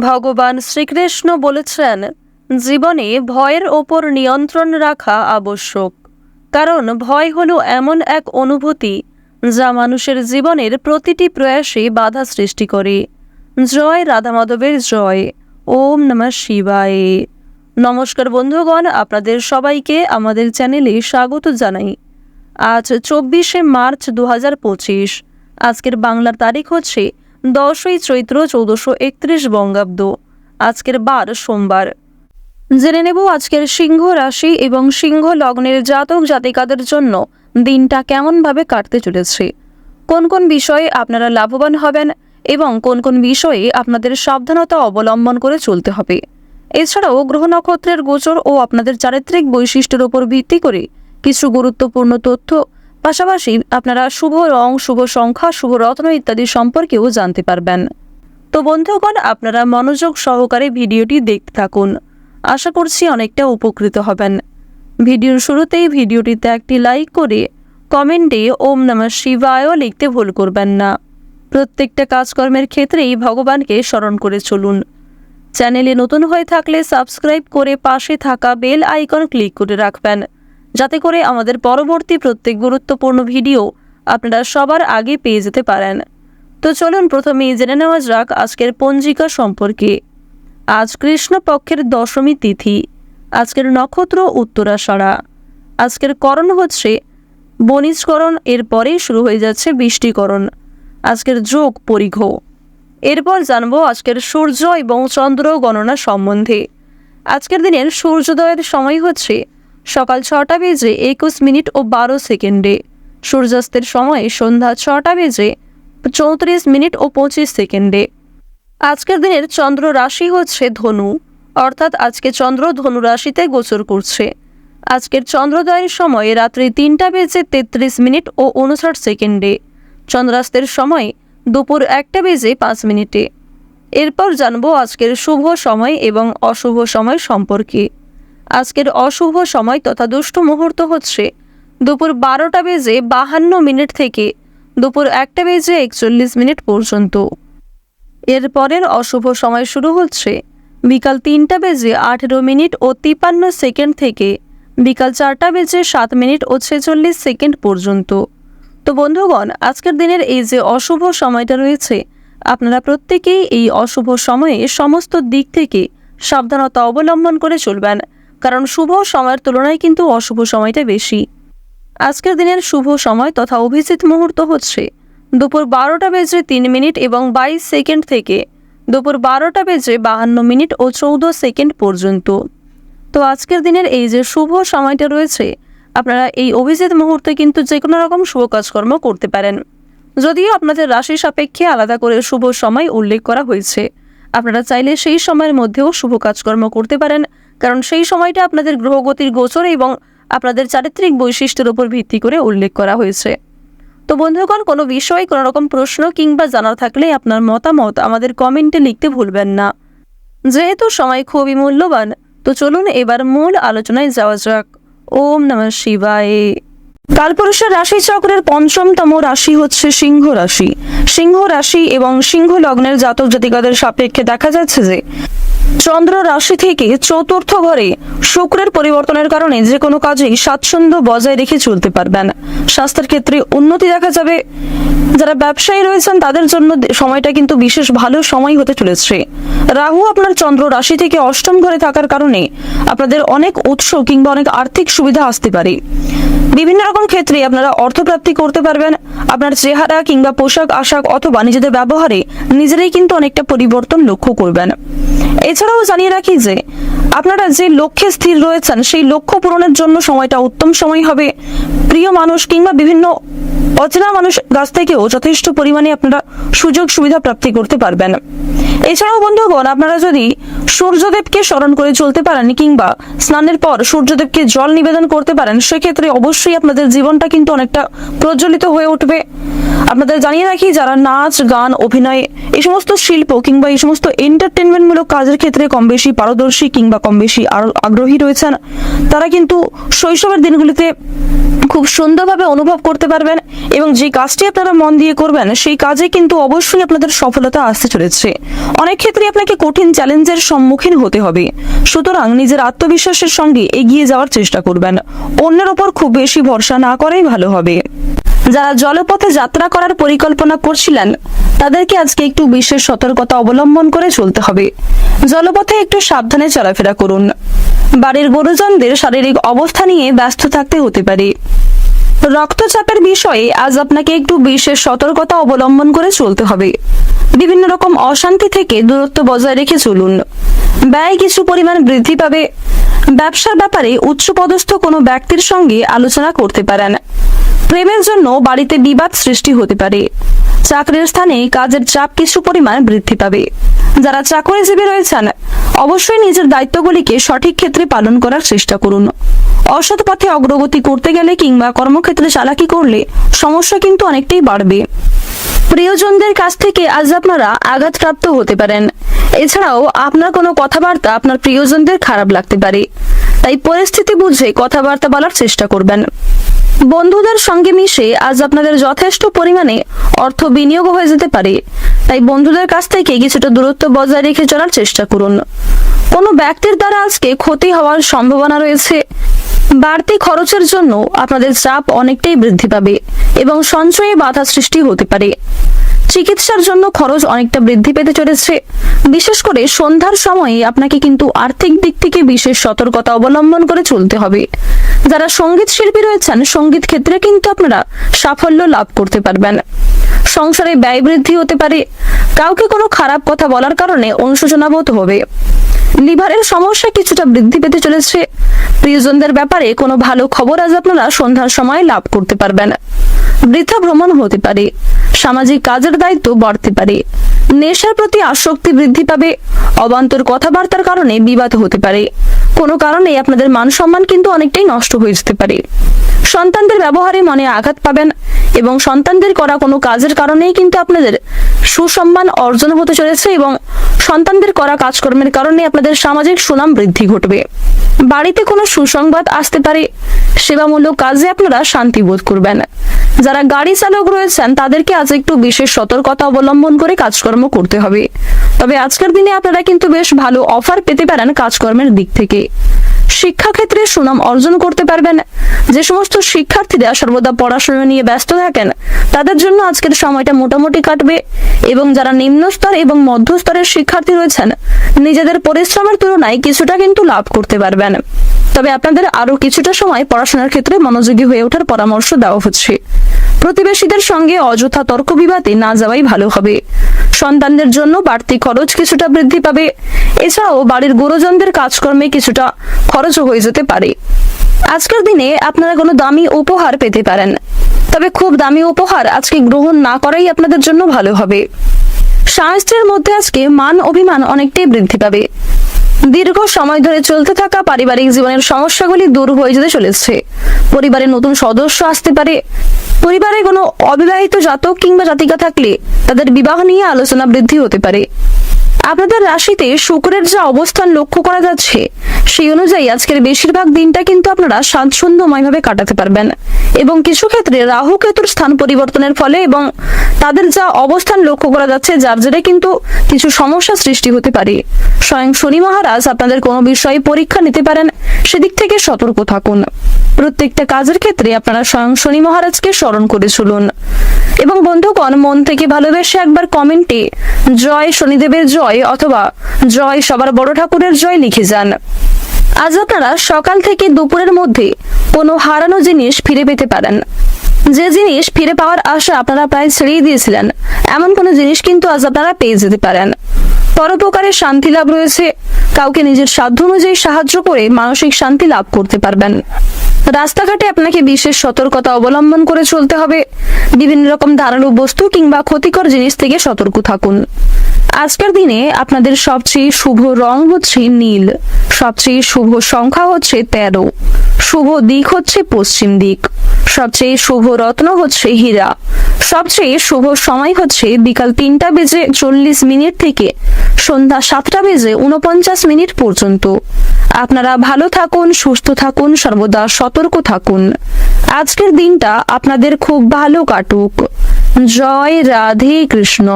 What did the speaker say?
ভগবান শ্রীকৃষ্ণ বলেছেন, জীবনে ভয়ের ওপর নিয়ন্ত্রণ রাখা আবশ্যক। কারণ ভয় হলো এমন এক অনুভূতি যা মানুষের জীবনের প্রতিটি প্রয়াসে বাধা সৃষ্টি করে। জয় রাধা মাধবের জয়। ওম নমঃ শিবায়। নমস্কার বন্ধুগণ, আপনাদের সবাইকে আমাদের চ্যানেলে স্বাগত জানাই। আজ চব্বিশে মার্চ দু হাজার পঁচিশ। আজকের বাংলার তারিখ হচ্ছে দশই চৈত্র চৌদ্দশো একত্রিশ বঙ্গাব্দ। আজকের বার সোমবার। জেনে নেব আজকের সিংহ রাশি এবং সিংহ লগ্নের জাতক জাতিকাদের জন্য দিনটা কেমনভাবে কাটতে চলেছে। কোন কোন বিষয়ে আপনারা লাভবান হবেন এবং কোন কোন বিষয়ে আপনাদের সাবধানতা অবলম্বন করে চলতে হবে। এছাড়াও গ্রহ নক্ষত্রের গোচর ও আপনাদের চারিত্রিক বৈশিষ্ট্যের উপর ভিত্তি করে কিছু গুরুত্বপূর্ণ তথ্য পাশাপাশি আপনারা শুভ রং, শুভ সংখ্যা, শুভ রত্ন ইত্যাদি সম্পর্কেও জানতে পারবেন। তো বন্ধুগণ, আপনারা মনোযোগ সহকারে ভিডিওটি দেখতে থাকুন। আশা করছি অনেকটা উপকৃত হবেন। ভিডিওর শুরুতেই ভিডিওটিতে একটি লাইক করে কমেন্টে ওম নমঃ শিবায়ও লিখতে ভুল করবেন না। প্রত্যেকটা কাজকর্মের ক্ষেত্রেই ভগবানকে স্মরণ করে চলুন। চ্যানেলে নতুন হয়ে থাকলে সাবস্ক্রাইব করে পাশে থাকা বেল আইকন ক্লিক করে রাখবেন। যাতে করে আমাদের পরবর্তী প্রত্যেক গুরুত্বপূর্ণ ভিডিও আপনারা সবার আগে পেয়ে যেতে পারেন। তো চলুন প্রথমেই জেনে নেওয়া যাক আজকের পঞ্জিকা সম্পর্কে। আজ কৃষ্ণপক্ষের দশমী তিথি, আজকের নক্ষত্র উত্তরাষাঢ়া। আজকের করণ হচ্ছে বনিজকরণ এরপরেই শুরু হয়ে যাচ্ছে বৃষ্টিকরণ। আজকের যোগ পরিঘ এরপর জানব আজকের সূর্য এবং চন্দ্র গণনা সম্বন্ধে। আজকের দিনের সূর্যোদয়ের সময় হচ্ছে সকাল ছটা বেজে একুশ মিনিট ও বারো সেকেন্ডে। সূর্যাস্তের সময় সন্ধ্যা ছটা বেজে চৌত্রিশ মিনিট ও পঁচিশ সেকেন্ডে। আজকের দিনের চন্দ্র রাশি হচ্ছে ধনু, অর্থাৎ আজকে চন্দ্র ধনু রাশিতে গোচর করছে। আজকের চন্দ্রোদয়ের সময় রাত্রি তিনটা বেজে তেত্রিশ মিনিট ও উনষাট সেকেন্ডে। চন্দ্রাস্তের সময় দুপুর একটা বেজে পাঁচ মিনিটে। এরপর জানব আজকের শুভ সময় এবং অশুভ সময় সম্পর্কে। আজকের অশুভ সময় তথা দুষ্ট মুহূর্ত হচ্ছে দুপুর বারোটা বেজে বাহান্ন মিনিট থেকে দুপুর একটা বেজে একচল্লিশ মিনিট পর্যন্ত। এর পরের অশুভ সময় শুরু হচ্ছে বিকাল তিনটা বেজে আঠেরো মিনিট ও তিপান্ন সেকেন্ড থেকে বিকাল চারটা বেজে সাত মিনিট ও ছেচল্লিশ সেকেন্ড পর্যন্ত। তো বন্ধুগণ, আজকের দিনের এই যে অশুভ সময়টা রয়েছে, আপনারা প্রত্যেকেই এই অশুভ সময়ে সমস্ত দিক থেকে সাবধানতা অবলম্বন করে চলবেন। কারণ শুভ সময়ের তুলনায় কিন্তু অশুভ সময়টা বেশি। আজকের দিনের শুভ সময় তথা অভিজিৎ মুহূর্ত হচ্ছে। দুপুর বারোটা বেজে তিন মিনিট এবং বাইশ সেকেন্ড থেকে দুপুর বারোটা বেজে বাহান্ন মিনিট ও চৌদ্দ সেকেন্ড পর্যন্ত। তো আজকের দিনের এই যে শুভ সময়টা রয়েছে, আপনারা এই অভিজিৎ মুহূর্তে কিন্তু যে কোনো রকম শুভ কাজকর্ম করতে পারেন। যদিও আপনাদের রাশি সাপেক্ষে আলাদা করে শুভ সময় উল্লেখ করা হয়েছে। আপনারা চাইলে সেই সময়ের মধ্যেও শুভ কাজকর্ম করতে পারেন কারণ সেই সময়টা আপনাদের গ্রহগতির গোচর এবং আপনাদের চারিত্রিক বৈশিষ্ট্যের উপর ভিত্তি করে উল্লেখ করা হয়েছে। তো বন্ধুগণ, কোনো বিষয়ে কোনো রকম প্রশ্ন কিংবা জানার থাকলে আপনার মতামত আমাদের কমেন্টে লিখতে ভুলবেন না। যেহেতু সময় খুবই মূল্যবান, তো চলুন এবার মূল আলোচনায় যাওয়া যাক। ওম নমঃ শিবায়। কালপুরুষের রাশি চক্রের পঞ্চমতম রাশি হচ্ছে সিংহ রাশি। সিংহ রাশি এবং সিংহ লগ্নের জাতক জাতিকাদের সাপেক্ষে দেখা যাচ্ছে যে চন্দ্র রাশি থেকে চতুর্থ ঘরে শুক্রের পরিবর্তনের কারণে যে কোনো কাজেই স্বাচ্ছন্দ্য বজায় রেখে চলতে পারবেন। স্বাস্থ্যের ক্ষেত্রে উন্নতি দেখা যাবে। যারা ব্যবসায়ী রয়েছেন, তাদের জন্য সময়টা কিন্তু বিশেষ ভালো সময় হতে চলেছে। রাহু আপনার চন্দ্র রাশি থেকে অষ্টম ঘরে থাকার কারণে আপনাদের অনেক উৎস কিংবা অনেক আর্থিক সুবিধা আসতে পারে। বিভিন্ন রকম ক্ষেত্রে আপনারা অর্থপ্রাপ্তি করতে পারবেন। আপনার চেহারা কিংবা পোশাক, আশাক অথবা নিজেদের ব্যবহারে নিজেরাই কিন্তু অনেকটা পরিবর্তন লক্ষ্য করবেন। এছাড়াও জানিয়ে রাখি যে, আপনারা যে লক্ষ্যে স্থির রয়েছেন, সেই লক্ষ্য পূরণের জন্য সময়টা উত্তম সময় হবে। প্রিয় মানুষ কিংবা বিভিন্ন অচেনা মানুষ কাছ থেকেও যথেষ্ট পরিমাণে আপনারা সুযোগ সুবিধা প্রাপ্তি করতে পারবেন। এছাড়াও বন্ধুগণ, আপনারা যদি সূর্যদেবকে স্মরণ করে চলতে পারেন কিংবা স্নানের পর সূর্যদেবকে জল নিবেদন করতে পারেন, সেক্ষেত্রে অবশ্যই আপনাদের জীবনটা কিন্তু অনেকটা প্রজ্বলিত হয়ে উঠবে। আপনাদের জানিয়ে রাখি, যারা নাচ, গান, অভিনয়, এই সমস্ত শিল্প কিংবা এই সমস্ত এন্টারটেনমেন্টমূলক কাজের ক্ষেত্রে কম বেশি পারদর্শী কিংবা কম বেশি আগ্রহী রয়েছেন, তারা কিন্তু শৈশবের দিনগুলিতে খুব সুন্দরভাবে অনুভব করতে পারবেন এবং যে কাজটি আপনারা মন দিয়ে করবেন, সেই কাজে কিন্তু অবশ্যই আপনাদের সফলতা আসতে চলেছে। অনেক ক্ষেত্রে আপনাকে কঠিন চ্যালেঞ্জের সম্মুখীন হতে হবে। সুতরাং নিজের আত্মবিশ্বাসের সঙ্গে এগিয়ে যাওয়ার চেষ্টা করবেন। অন্যের ওপর খুব বেশি ভরসা না করাই ভালো হবে। যারা জলপথে যাত্রা করার পরিকল্পনা করছিলেন, তাদেরকে আজকে একটু বিশেষ সতর্কতা অবলম্বন করে চলতে হবে। জলপথে একটু সাবধানে চলাফেরা করুন। বাড়ির গুরুজনদের শারীরিক অবস্থা নিয়ে ব্যস্ত থাকতে হতে পারে। রক্তচাপের বিষয়ে আজ আপনাকে একটু বিশেষ সতর্কতা অবলম্বন করে চলতে হবে। বিভিন্ন রকম অশান্তি থেকে দূরত্ব বজায় রেখে চলুন। ব্যয় কিছু পরিমাণ বৃদ্ধি পাবে। ব্যবসার ব্যাপারে উচ্চপদস্থ কোনো ব্যক্তির সঙ্গে আলোচনা করতে পারেন। প্রেমের জন্য বাড়িতে বিবাদ সৃষ্টি হতে পারে। চাকরির স্থানে কাজের চাপ কিছু পরিমাণ বৃদ্ধি পাবে। যারা চাকরিজীবী রয়েছেন, অবশ্যই নিজের দায়িত্বগুলিকে সঠিক ক্ষেত্রে পালন করার চেষ্টা করুন। অসৎ পথে অগ্রগতি করতে গেলে কিংবা কর্মক্ষেত্রে চালাকি করলে সমস্যা কিন্তু অনেকটাই বাড়বে। প্রিয়জনদের কাছ থেকে আজ আপনারা আঘাতপ্রাপ্ত হতে পারেন। এছাড়াও আপনার কোনো কথাবার্তা আপনার প্রিয়জনদের খারাপ লাগতে পারে। তাই পরিস্থিতি বুঝে কথাবার্তা বলার চেষ্টা করবেন। বন্ধুদের সঙ্গে মিশে আজ আপনাদের যথেষ্ট পরিমাণে অর্থ বিনিয়োগ হয়ে যেতে পারে। তাই বন্ধুদের কাছ থেকে কিছুটা দূরত্ব বজায় রেখে চলার চেষ্টা করুন। কোনো ব্যক্তির দ্বারা আজকে ক্ষতি হওয়ার সম্ভাবনা রয়েছে? বাড়তি খরচের জন্য আপনাদের চাপ অনেকটাই বৃদ্ধি পাবে এবং সঞ্চয়ে বাধা সৃষ্টি হতে পারে। চিকিৎসার জন্য খরচ অনেকটা বৃদ্ধি পেতে চলেছে। বিশেষ করে সন্ধ্যার সময়ে আপনাকে কিন্তু আর্থিক দিক থেকে বিশেষ সতর্কতা অবলম্বন করে চলতে হবে। যারা সংগীত শিল্পী রয়েছেন, সংগীত ক্ষেত্রে কিন্তু আপনারা সাফল্য লাভ করতে পারবেন। সংসারে ব্যয় বৃদ্ধি হতে পারে। কাউকে কোনো খারাপ কথা বলার কারণে অনুশোচনাবোধ হবে। লিভারের সমস্যা কিছুটা বৃদ্ধি পেতে চলেছে। প্রিয়জনদের ব্যাপারে কোনো ভালো খবর আজ আপনারা সন্ধ্যার সময় লাভ করতে পারবেন। বৃথা ভ্রমণ হতে পারে, সামাজিক কাজের দায়িত্ব বাড়তে পারে, নেশার প্রতি আসক্তি বৃদ্ধি পাবে, অবান্তর কথাবার্তার কারণে বিবাদ হতে পারে। কোনো কারণে আপনাদের মান সম্মান কিন্তু অনেকটাই নষ্ট হয়ে যেতে পারে। সন্তানদের ব্যবহারে মনে আঘাত পাবেন এবং সন্তানদের করা কোনো কাজের কারণেই কিন্তু আপনাদের সুসম্মান অর্জন হতে চলেছে এবং সন্তানদের করা কাজকর্মের কারণে আপনাদের সামাজিক সুনাম বৃদ্ধি ঘটবে। বাড়িতে কোনো সুসংবাদ আসতে পারে, সেবামূলক কাজে আপনারা শান্তি বোধ করবেন। যারা গাড়ি চালক রয়েছেন, তাদেরকে আজ একটু বিশেষ সতর্কতা অবলম্বন করে কাজকর্ম করতে হবে। তবে আজকের দিনে আপনারা কিন্তু বেশ ভালো অফার পেতে পারেন কাজকর্মের দিক থেকে। শিক্ষাক্ষেত্রে সুনাম অর্জন করতে পারবেন। যে সমস্ত শিক্ষার্থীরা সর্বদা পড়াশোনা নিয়ে ব্যস্ত থাকেন, তাদের জন্য আজকের সময়টা মোটামুটি কাটবে এবং যারা নিম্ন স্তর এবং মধ্য স্তরের শিক্ষার্থী রয়েছেন, নিজেদের পরিশ্রমের তুলনায় কিছুটা কিন্তু লাভ করতে পারবেন। তবে আপনাদের আরও কিছুটা সময় পড়াশোনার ক্ষেত্রে মনোযোগী হয়ে ওঠার পরামর্শ দেওয়া হচ্ছে। প্রতিবেশীদের সঙ্গে অযথা তর্ক বিবাদে না যাওয়াই ভালো হবে। সন্তানদের জন্য বাড়তি খরচ কিছুটা বৃদ্ধি পাবে। এছাড়াও বাড়ির গুরুজনদের কাজকর্মে কিছুটা খরচও হয়ে যেতে পারে। আজকের দিনে আপনারা কোনো দামি উপহার পেতে পারেন। তবে খুব দামি উপহার আজকে গ্রহণ না করাই আপনাদের জন্য ভালো হবে। স্বামী স্ত্রীর মধ্যে আজকে মান অভিমান অনেকটাই বৃদ্ধি পাবে। দীর্ঘ সময় ধরে চলতে থাকা পারিবারিক জীবনের সমস্যাগুলি দূর হয়ে যেতে চলেছে। পরিবারে নতুন সদস্য আসতে পারে। পরিবারে কোনো অবিবাহিত জাতক কিংবা জাতিকা থাকলে তাদের বিবাহ নিয়ে আলোচনা বৃদ্ধি হতে পারে। আপনাদের রাশিতে শুক্রের যা অবস্থান লক্ষ্য করা যাচ্ছে, সেই অনুযায়ী আজকের বেশিরভাগ দিনটা কিন্তু আপনারা স্বাচ্ছন্দ্যময়ভাবে কাটাতে পারবেন। এবং কিছু ক্ষেত্রে রাহু কেতুর স্থান পরিবর্তনের ফলে এবং তাদের যা অবস্থান লক্ষ্য করা যাচ্ছে, যার জেরে কিন্তু কিছু সমস্যা সৃষ্টি হতে পারে। স্বয়ং শনি মহারাজ আপনাদের কোনো বিষয়ে পরীক্ষা নিতে পারেন, সেদিক থেকে সতর্ক থাকুন। প্রত্যেকটা কাজের ক্ষেত্রে আপনারা স্বয়ং শনি মহারাজকে স্মরণ করে চলুন। এবং বন্ধুগণ, মন থেকে ভালোবেসে একবার কমেন্টে জয় শনিদেবের জয় অথবা জয় সবার বড় ঠাকুরের জয় লিখে যান। আজ আপনারা সকাল থেকে দুপুরের মধ্যে কোনো হারানো জিনিস ফিরে পেতে পারেন। যে জিনিস ফিরে পাওয়ার আশা আপনারা প্রায় ছেড়েই দিয়েছিলেন, এমন কোনো জিনিস কিন্তু আজ আপনারা পেয়ে যেতে পারেন। পরোপকারে শান্তি লাভ রয়েছে। কাউকে নিজের সাধ্য অনুযায়ী সাহায্য করে মানসিক শান্তি লাভ করতে পারবেন। রাস্তাঘাটে আপনাকে বিশেষ সতর্কতা অবলম্বন করে চলতে হবে। বিভিন্ন রকম ধারালো বস্তু কিংবা ক্ষতিকর জিনিস থেকে সতর্ক থাকুন। আজকের দিনে আপনাদের সবচেয়ে শুভ রং হচ্ছে নীল। সবচেয়ে শুভ সংখ্যা হচ্ছে তেরো। শুভ দিক হচ্ছে পশ্চিম দিক। সবচেয়ে শুভ রত্ন হচ্ছে হীরা। সবচেয়ে শুভ সময় হচ্ছে বিকাল তিনটা বেজে চল্লিশ মিনিট থেকে সন্ধ্যা সাতটা বেজে উনপঞ্চাশ মিনিট পর্যন্ত। আপনারা ভালো থাকুন, সুস্থ থাকুন, সর্বদা সতর্ক থাকুন। আজকের দিনটা আপনাদের খুব ভালো কাটুক। জয় রাধে কৃষ্ণ।